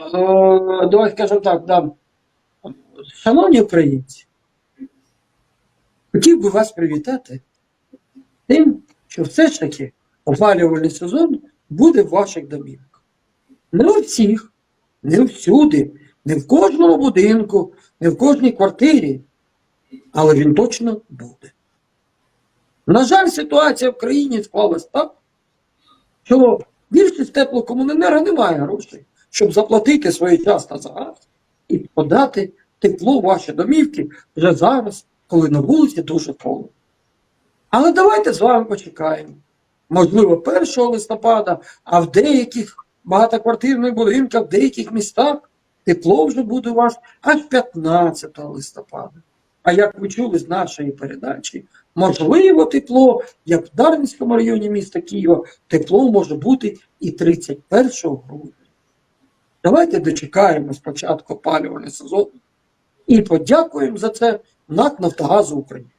е, давай скажемо так, да. шановні українці, хотів би вас привітати тим, що все ж таки опалювальний сезон буде в ваших домівках. Не у всіх, не всюди, не в кожному будинку, не в кожній квартирі, але він точно буде. На жаль, ситуація в країні склалась так, що більшість теплокомуненерго не має грошей, щоб заплатити своєчасно за газ і подати тепло ваші домівки вже зараз, коли на вулиці дуже холодно. Але давайте з вами почекаємо. Можливо, 1 листопада, а в деяких багатоквартирних будинках, в деяких містах тепло вже буде у вас аж 15 листопада. А як ви чули з нашої передачі, можливо, тепло, як в Дарницькому районі міста Києва, тепло може бути і 31 грудня. Давайте дочекаємо спочатку опалювальний сезон і подякуємо за це НАК Нафтогазу України.